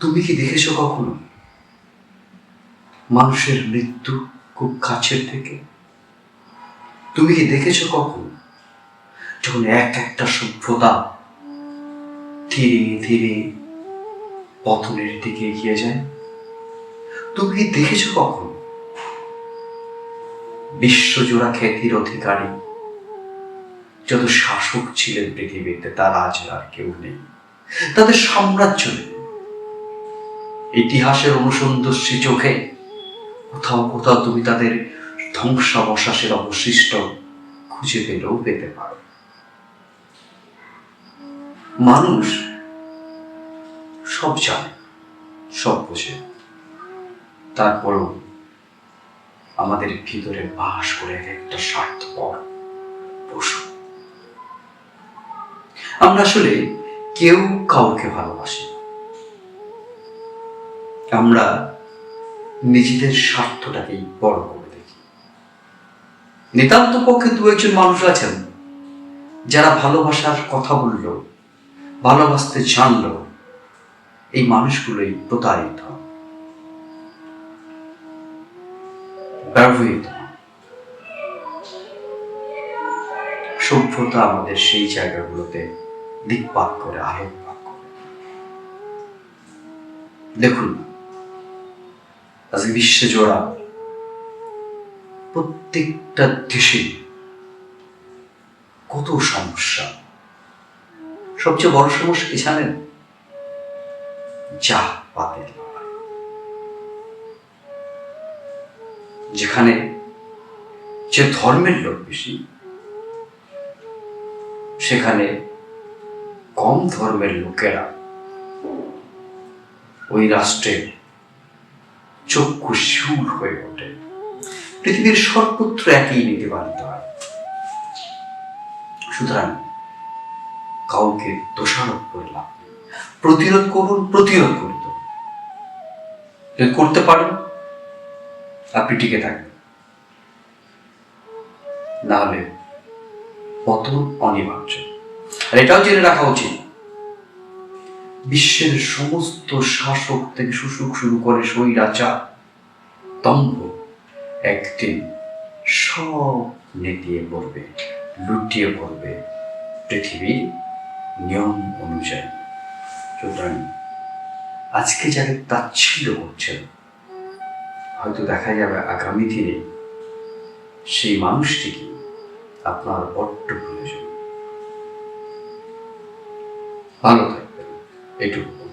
তুমি কি দেখেছ কখনো? মানুষের মৃত্যু খুব কাছের থেকে। তুমি কি দেখেছ কখন? যখন এক একটা সভ্যতা ধীরে ধীরে পতনের দিকে এগিয়ে যায়। তুমি কি দেখেছ কখন? বিশ্বজোড়া খ্যাতির অধিকারী, যত শাসক ছিলেন পৃথিবীতে, তার আজ আর কেউ নেই। তাদের সাম্রাজ্য নেই। ইতিহাসের অনুসন্দর্শী চোখে কোথাও কোথাও তুমি তাদের ধ্বংসাবশেষের অবশিষ্ট খুঁজে পেলেও পেতে পারো। মানুষ সব জানে, সব বোঝে। তারপরেও আমাদের ভিতরে বাস করে এক একটা স্বার্থপর পশু। আমরা আসলে কেউ কাউকে ভালোবাসি না। আমরা নিজেদের স্বার্থটাকেই বড় করে দেখি। নিতান্ত পক্ষে দু একজন মানুষ আছেন, যারা ভালোবাসার কথা বলল, ভালোবাসতে জানলো, এই মানুষগুলোই প্রতারিত। সভ্যতা আমাদের সেই জায়গাগুলোতে দিকপাত করে, আলোকপাত করে। দেখুন আজকে বিশ্বে জোড়া। প্রত্যেকটা দেশে কত সমস্যা। সবচেয়ে বড় সমস্যা কি জানেন? যা পাতের যেখানে যে ধর্মের লোক বেশি, সেখানে কম ধর্মের লোকেরা ওই রাষ্ট্রের চক্ষু শিউর হয়ে ওঠে। পৃথিবীর সর্বত্র একই নীতি পালিত হয়। সুতরাং কাউকে দোষারোপ করলাম প্রতিরোধ করুন প্রতিরোধ করুন। করতে পারেন, আপনি টিকে থাকবেন। নাহলে পতন অনিবার্য। আর এটাও জেনে রাখা উচিত বিশ্বের সমস্ত শাসক থেকে শুশুক শুরু করে স্বৈরাচার, দম্ভ একদিন সব নেতিয়ে পড়বে, লুটিয়ে পড়বে পৃথিবীর নিয়ম অনুযায়ী। সুতরাং আজকে যারা তাচ্ছিল্য করছেন, হয়তো দেখা যাবে আগামী দিনে সেই মানুষটিকে আপনার বড্ড প্রয়োজন। ভালো থাকবেন এটুকু